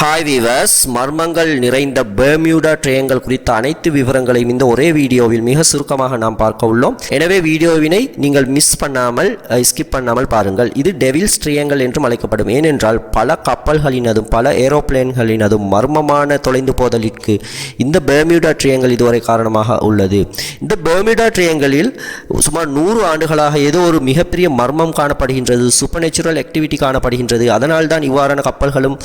Hi viewers மர்மங்கள் நிறைந்த பெர்மியூடா ட்ரையங்கள் குறித்த அனைத்து விவரங்களையும் இந்த ஒரே வீடியோவில் மிக சுருக்கமாக நாம் பார்க்க உள்ளோம். எனவே வீடியோவினை நீங்கள் மிஸ் பண்ணாமல் ஸ்கிப் பண்ணாமல் பாருங்கள். இது டெவில்ஸ் ட்ரையங்கள் என்றும் அழைக்கப்படும். ஏனென்றால் பல கப்பல்களினதும் பல ஏரோப்ளேன்களினதும் மர்மமான தொலைந்து போதலிற்கு இந்த பெர்மியூடா ட்ரையங்கள் இதுவரை காரணமாக உள்ளது. இந்த பெர்மியூடா ட்ரையங்களில் சுமார் நூறு ஆண்டுகளாக ஏதோ ஒரு மிகப்பெரிய மர்மம் காணப்படுகின்றது சூப்பர் நேச்சுரல் ஆக்டிவிட்டி காணப்படுகின்றது. அதனால் தான் இவ்வாறான கப்பல்களும்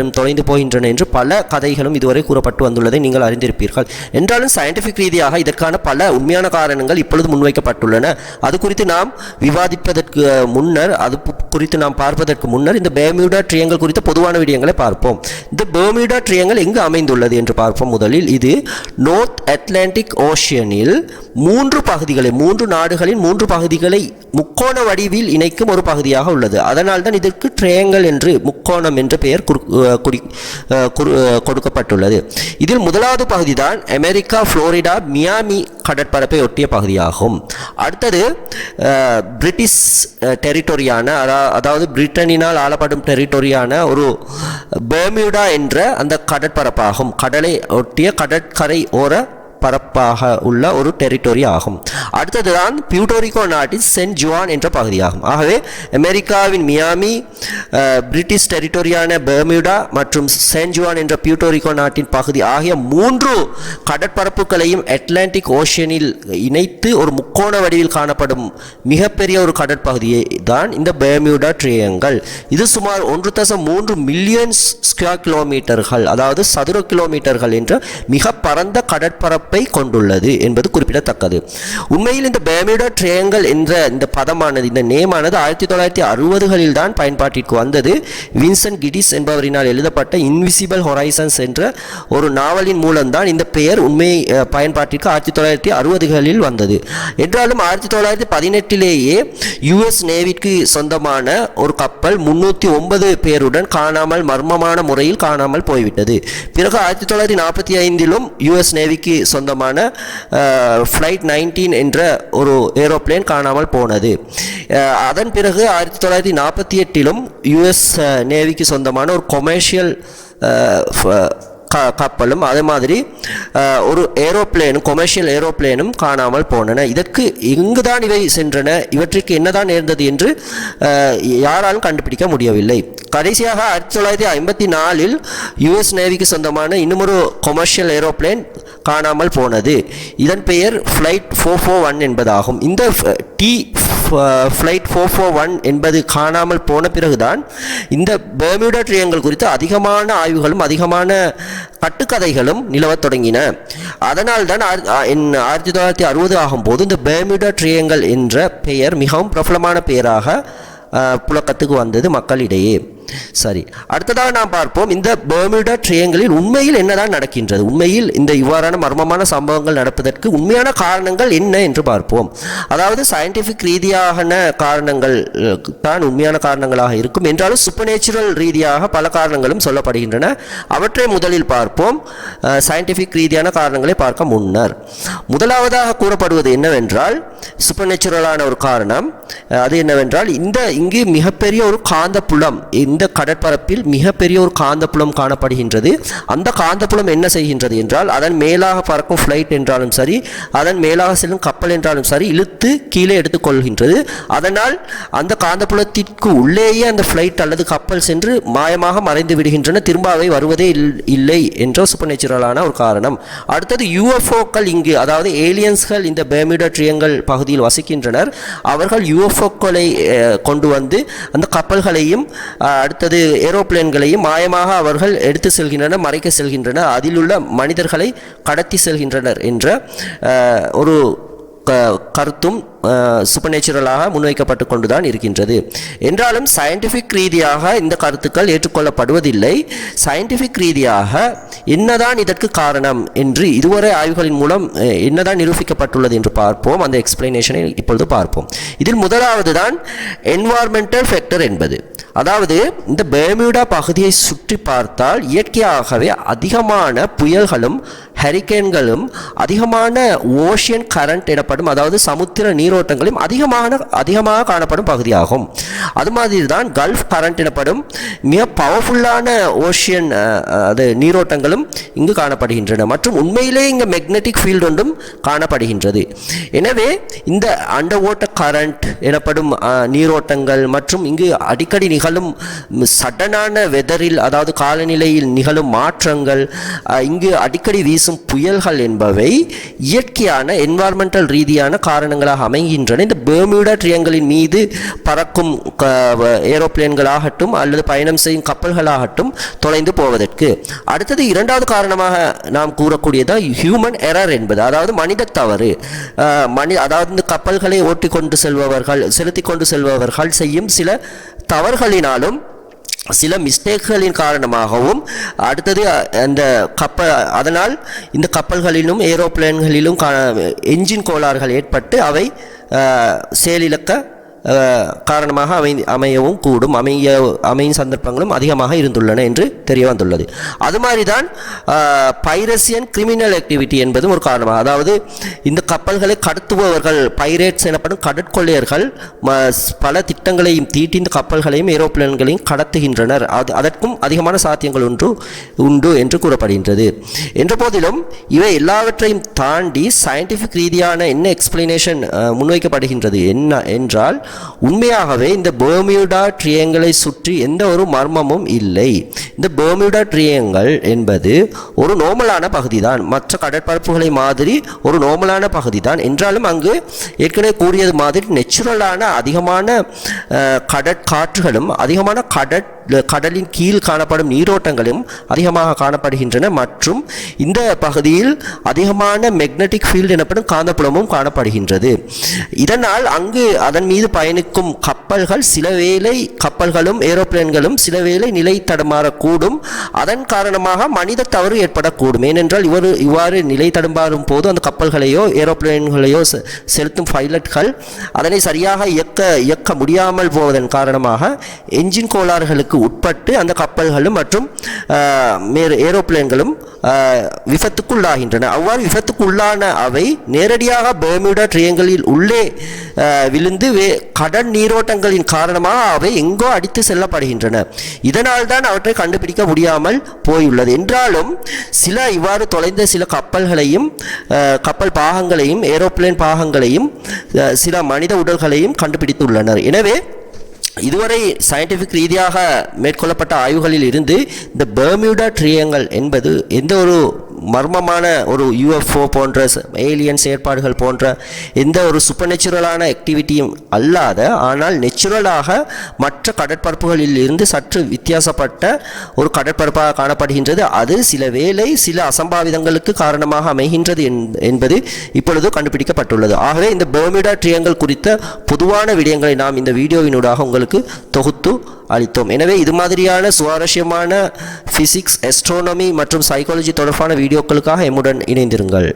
உயிரினங்களும் தொலைந்து போகின்றன என்று பல கதைகளும் இதுவரை கூறப்பட்டு வந்துள்ளதை நீங்கள் அறிந்திருப்பீர்கள். என்றாலும் சயின்டிஃபிக் ரீதியாக இதற்கான பல உண்மையான காரணங்கள் இப்பொழுது முன்வைக்கப்பட்டுள்ளன. அது குறித்து நாம் விவாதிப்பதற்கு முன்னர் அது குறித்து நாம் பார்ப்பதற்கு முன்னர் இந்த பேமியூடா ட்ரியங்கள் குறித்த பொதுவான விடயங்களை பார்ப்போம். இந்த பேமியூடா ட்ரியங்கள் எங்கு அமைந்துள்ளது என்று பார்ப்போம் முதலில். இது நோர்த் அட்லாண்டிக் ஓஷியனில் மூன்று பகுதிகளை மூன்று நாடுகளின் மூன்று பகுதிகளை முக்கோண வடிவில் இணைக்கும் ஒரு பகுதியாக உள்ளது. அதனால் தான் இதற்கு ட்ரேயங்கள் என்று முக்கோணம் என்ற பெயர் குறி கொடுக்கப்பட்டுள்ளது. இதில் முதலாவது பகுதி தான் அமெரிக்கா புளோரிடா மியாமி கடற்பரப்பை ஒட்டிய பகுதியாகும். அடுத்தது பிரிட்டிஷ் டெரிட்டோரியான அதாவது பிரிட்டனினால் ஆளப்படும் டெரிட்டோரியான ஒரு பெர்மியூடா என்ற அந்த கடற்பரப்பாகும். கடலை ஒட்டிய கடற்கரை ஓர பரப்பாக உள்ள ஒரு டெரிட்டோரி ஆகும். அடுத்ததுதான் பியூட்டோரிகோ நாட்டின் சென்ட் ஜுவான் என்ற பகுதியாகும். ஆகவே அமெரிக்காவின் மியாமி பிரிட்டிஷ் டெரிட்டோரியான பெர்மியூடா மற்றும் சென்ட் ஜுவான் என்ற பியூட்டோரிகோ நாட்டின் பகுதி ஆகிய மூன்று கடற்பரப்புகளையும் அட்லாண்டிக் ஓஷனில் இணைத்து ஒரு முக்கோண வடிவில் காணப்படும் மிகப்பெரிய ஒரு கடற்பகுதியை தான் இந்த பெர்மியூடா ட்ரியங்கள் இது சுமார் ஒன்று தசம் மூன்று மில்லியன் ஸ்கொயர் கிலோமீட்டர்கள் அதாவது சதுர கிலோமீட்டர்கள் என்ற மிக பரந்த கடற்பரப்பு கொண்டுள்ளது என்பது குறிப்பிடத்தக்கது. உண்மையில் இந்த பெர்மியூடா ட்ரையங்கள் என்ற இந்த பதமானது இந்த நேமானது ஆயிரத்தி தொள்ளாயிரத்தி அறுபதுகளில் தான் பயன்பாட்டிற்கு வந்தது. வின்சென்ட் கிடிஸ் என்பவரினால் எழுதப்பட்ட இன்விசிபிள் ஹொரைசன்ஸ் என்ற ஒரு நாவலின் மூலம்தான் இந்த பெயர் உண்மை பயன்பாட்டிற்கு ஆயிரத்தி தொள்ளாயிரத்தி அறுபதுகளில் வந்தது. என்றாலும் ஆயிரத்தி தொள்ளாயிரத்தி பதினெட்டிலேயே யுஎஸ் நேவிக்கு சொந்தமான ஒரு கப்பல் முன்னூற்றி ஒன்பது பேருடன் காணாமல் மர்மமான முறையில் காணாமல் போய்விட்டது. பிறகு ஆயிரத்தி தொள்ளாயிரத்தி நாற்பத்தி ஐந்திலும் யுஎஸ் நேவிக்கு சொந்தமான ஃப்ளைட் நைன்டீன் என்ற ஒரு ஏரோப்ளேன் காணாமல் போனது. அதன் பிறகு ஆயிரத்தி தொள்ளாயிரத்தி நாற்பத்தி எட்டிலும் யுஎஸ் நேவிக்கு சொந்தமான ஒரு கொமர்ஷியல் கப்பலும் அதே மாதிரி ஒரு ஏரோப்ளேனும் கொமர்ஷியல் ஏரோப்ளேனும் காணாமல் போனன. இதற்கு எங்குதான் இவை சென்றன? இவற்றிற்கு என்னதான் நேர்ந்தது என்று யாராலும் கண்டுபிடிக்க முடியவில்லை. கடைசியாக ஆயிரத்தி தொள்ளாயிரத்தி ஐம்பத்தி நாலில் யுஎஸ் நேவிக்கு சொந்தமான இன்னுமொரு கொமர்ஷியல் ஏரோப்ளேன் காணாமல் போனது. இதன் பெயர் ஃப்ளைட் ஃபோர் ஃபோர் ஒன் என்பதாகும். இந்த T flight four four one என்பது காணாமல் போன பிறகுதான் இந்த பெர்மியூடா ட்ரியங்கள் குறித்து அதிகமான ஆய்வுகளும் அதிகமான கட்டுக்கதைகளும் நிலவத் தொடங்கின. அதனால் தான் ஆயிரத்தி தொள்ளாயிரத்தி அறுபது ஆகும்போது இந்த பெர்மியூடா ட்ரியங்கள் என்ற பெயர் மிகவும் பிரபலமான பெயராக புழக்கத்துக்கு வந்தது மக்களிடையே. சரி அடுத்ததாக நாம் பார்ப்போம் இந்த பர்மிடா ட்ரியங்களில் உண்மையில் என்னதான் நடக்கின்றது? உண்மையில் இந்த இவ்வாறான மர்மமான சம்பவங்கள் நடப்பதற்கு உண்மையான காரணங்கள் என்ன என்று பார்ப்போம். அதாவது சயின்டிஃபிக் ரீதியான காரணங்கள் தான் உண்மையான காரணங்களாக இருக்கும். என்றாலும் சூப்பர்நேச்சுரல் ரீதியாக பல காரணங்களும் சொல்லப்படுகின்றன. அவற்றை முதலில் பார்ப்போம். சயின்டிஃபிக் ரீதியான காரணங்களை பார்க்க முன்னர். முதலாவதாக கூறப்படுவது என்னவென்றால் சூப்பர்நேச்சுரலான ஒரு காரணம். அது என்னவென்றால் இந்த இங்கு மிகப்பெரிய ஒரு காந்தப்புலம் இந்த இந்த கடற்பரப்பில் மிகப்பெரிய ஒரு காந்தப்புலம் காணப்படுகின்றது. அந்த காந்தப்புலம் என்ன செய்கின்றது என்றால் அதன் மேலாக பறக்கும் ஃப்ளைட் என்றாலும் சரி அதன் மேலாக செல்லும் கப்பல் என்றாலும் சரி இழுத்து கீழே எடுத்துக்கொள்கின்றது அதனால் அந்த காந்தப்புலத்திற்கு உள்ளேயே அந்த ஃப்ளைட் அல்லது கப்பல் சென்று மாயமாக மறைந்து விடுகின்றன திரும்ப அவை வருவதே இல்- இல்லை என்ற சூப்பர் நேச்சுரலான ஒரு காரணம். அடுத்தது யூஎஃப்ஓக்கள் இங்கு அதாவது ஏலியன்ஸ்கள் இந்த பேமிடா ட்ரியங்கள் பகுதியில் வசிக்கின்றனர். அவர்கள் யூஎஃப்ஓக்களை கொண்டு வந்து அந்த கப்பல்களையும் அடுத்தது ஏரோப்ளேன்களையும் மாயமாக அவர்கள் எடுத்து செல்கின்றனர் மறைக்க செல்கின்றனர் அதிலுள்ள மனிதர்களை கடத்தி செல்கின்றனர் என்ற ஒரு கருத்தும் சூப்பர் நேச்சுரலாக முன்வைக்கப்பட்டு கொண்டுதான் இருக்கின்றது. என்றாலும் சயின்டிஃபிக் ரீதியாக இந்த கருத்துக்கள் ஏற்றுக்கொள்ளப்படுவதில்லை. சயின்டிஃபிக் ரீதியாக என்னதான் இதற்கு காரணம் என்று இதுவரை ஆய்வுகளின் மூலம் என்னதான் நிரூபிக்கப்பட்டுள்ளது என்று பார்ப்போம். அந்த எக்ஸ்பிளனேஷனை இப்பொழுது பார்ப்போம். இதில் முதலாவது தான் என்வார்மெண்டல் ஃபேக்டர் என்பது. அதாவது இந்த பேமியூடா பகுதியை சுற்றி பார்த்தால் இயற்கையாகவே அதிகமான புயல்களும் ஹரிக்கேன்களும் அதிகமான ஓஷியன் கரண்ட் எனப்படும் அதாவது சமுத்திர நீர் நீரோட்டங்களையும் அதிகமான அதிகமாக காணப்படும் பகுதியாகும். அது மாதிரி தான் கல்ஃப் கரண்ட் எனப்படும் மிக பவர்ஃபுல்லான ஓஷியன் அது நீரோட்டங்களும் இங்கு காணப்படுகின்றன. மற்றும் உண்மையிலே இங்கு மெக்னெட்டிக் ஃபீல்டு ஒன்றும் காணப்படுகின்றது. எனவே இந்த அண்டர் வாட்டர் கரண்ட் எனப்படும் நீரோட்டங்கள் மற்றும் இங்கு அடிக்கடி நிகழும் சடனான வெதரில் அதாவது காலநிலையில் நிகழும் மாற்றங்கள் இங்கு அடிக்கடி வீசும் புயல்கள் என்பவை இயற்கையான என்வாரன்மெண்டல் ரீதியான காரணங்களாக அமைகின்றன இந்த பெர்மியூடா ட்ரியங்களின் மீது பறக்கும் ஏரோப்ளேன்களாகட்டும் அல்லது பயணம் செய்யும் கப்பல்களாகட்டும் தொலைந்து போவதற்கு. அடுத்தது இரண்டாவது காரணமாக நாம் கூறக்கூடியதான் ஹியூமன் எரர் என்பது அதாவது மனித தவறு. மனி அதாவது இந்த கப்பல்களை ஓட்டிக் கொண்டு செல்பவர்கள் செலுத்தி கொண்டு செல்பவர்கள் செய்யும் சில தவறுகளினாலும் சில மிஸ்டேக்குகளின் காரணமாகவும் அடுத்தது அந்த கப்பல் அதனால் இந்த கப்பல்களிலும் ஏரோப்ளேன்களிலும் கா என்ஜின் கோளாறுகள் ஏற்பட்டு அவை செயலிழக்க காரணமாக அமை அமையவும் கூடும். அமைய அமையும் சந்தர்ப்பங்களும் அதிகமாக இருந்துள்ளன என்று தெரிய வந்துள்ளது. அது மாதிரி தான் பைரசியன் கிரிமினல் ஆக்டிவிட்டி என்பதும் ஒரு காரணமாக அதாவது இந்த கப்பல்களை கடத்துபவர்கள் பைரேட்ஸ் எனப்படும் கடற்கொள்ளையர்கள் ம- பல திட்டங்களையும் தீட்டி இந்த கப்பல்களையும் ஏரோப்ளேன்களையும் கடத்துகின்றனர். அது அதற்கும் அதிகமான சாத்தியங்கள் ஒன்று உண்டு என்று கூறப்படுகின்றது. என்ற போதிலும் இவை எல்லாவற்றையும் தாண்டி சயின்டிஃபிக் ரீதியான என்ன எக்ஸ்பிளனேஷன் முன்வைக்கப்படுகின்றது? என்ன என்றால் உண்மையாகவே இந்த பெர்மியூடா ட்ரியங்களை சுற்றி எந்த ஒரு மர்மமும் இல்லை. இந்த பெர்மியூடா ட்ரியங்கள் என்பது ஒரு நோமலான பகுதி தான் மற்ற கடற்பரப்புகளை மாதிரி ஒரு நோமலான பகுதி தான் என்றாலும் அங்கு ஏற்கனவே கூறியது மாதிரி நெச்சுரலான அதிகமான கடற்காற்றுகளும் அதிகமான கடற் கடலின் கீழ் காணப்படும் நீரோட்டங்களும் அதிகமாக காணப்படுகின்றன. மற்றும் இந்த பகுதியில் அதிகமான மெக்னெட்டிக் ஃபீல்டு எனப்படும் காந்தப்புலமும் காணப்படுகின்றது. இதனால் அங்கு அதன் மீது பயணிக்கும் கப்பல்கள் சில வேளை கப்பல்களும் ஏரோப்ளேன்களும் சில வேளை நிலை தடுமாறக்கூடும். அதன் காரணமாக மனித தவறு ஏற்படக்கூடும். ஏனென்றால் இவர் இவ்வாறு நிலை தடுமாறும் போது அந்த கப்பல்களையோ ஏரோப்ளேன்களையோ செ- செலுத்தும் பைலட்கள் அதனை சரியாக இயக்க இயக்க முடியாமல் போவதன் காரணமாக என்ஜின் கோளாறுகளுக்கு உட்பட்டு அந்த கப்பல்களும் மற்றும் மேறு ஏரோப்ளேன்களும் விபத்துக்குள்ளாகின்றன. அவ்வாறு விபத்துக்குள்ளான அவை நேரடியாக பெர்மியூடா ட்ரியங்களில் உள்ளே விழுந்து வே கடல் நீரோட்டங்களின் காரணமாக அவை எங்கோ அடித்து செல்லப்படுகின்றன. இதனால் தான் அவற்றை கண்டுபிடிக்க முடியாமல் போயுள்ளது. என்றாலும் சில இவ்வாறு தொலைந்த சில கப்பல்களையும் கப்பல் பாகங்களையும் ஏரோப்ளேன் பாகங்களையும் சில மனித உடல்களையும் கண்டுபிடித்துள்ளனர். எனவே இதுவரை சயின்டிஃபிக் ரீதியாக மேற்கொள்ளப்பட்ட ஆய்வுகளில் இருந்து இந்த பெர்மியூடா ட்ரியங்கள் என்பது எந்த ஒரு மர்மமான ஒரு யூஎஃப்ஓ போன்ற ஏலியன்ஸ் ஏற்பாடுகள் போன்ற எந்த ஒரு சூப்பர் நேச்சுரலான ஆக்டிவிட்டியும் அல்லாத ஆனால் நெச்சுரலாக மற்ற கடற்பரப்புகளில் இருந்து சற்று வித்தியாசப்பட்ட ஒரு கடற்பரப்பாக காணப்படுகின்றது. அது சில வேளை சில அசம்பாவிதங்களுக்கு காரணமாக அமைகின்றது என்- என்பது இப்பொழுது கண்டுபிடிக்கப்பட்டுள்ளது. ஆகவே இந்த பெர்மியூடா ட்ரியங்கள் குறித்த பொதுவான விடயங்களை நாம் இந்த வீடியோவினூடாக உங்களுக்கு தொகுத்து அளித்தோம். எனவே இது மாதிரியான சுவாரஸ்யமான ஃபிசிக்ஸ் எஸ்ட்ரோனமி மற்றும் சைக்காலஜி தொடர்பான வீடியோக்களுக்காக எம்முடன் இணைந்திருங்கள்.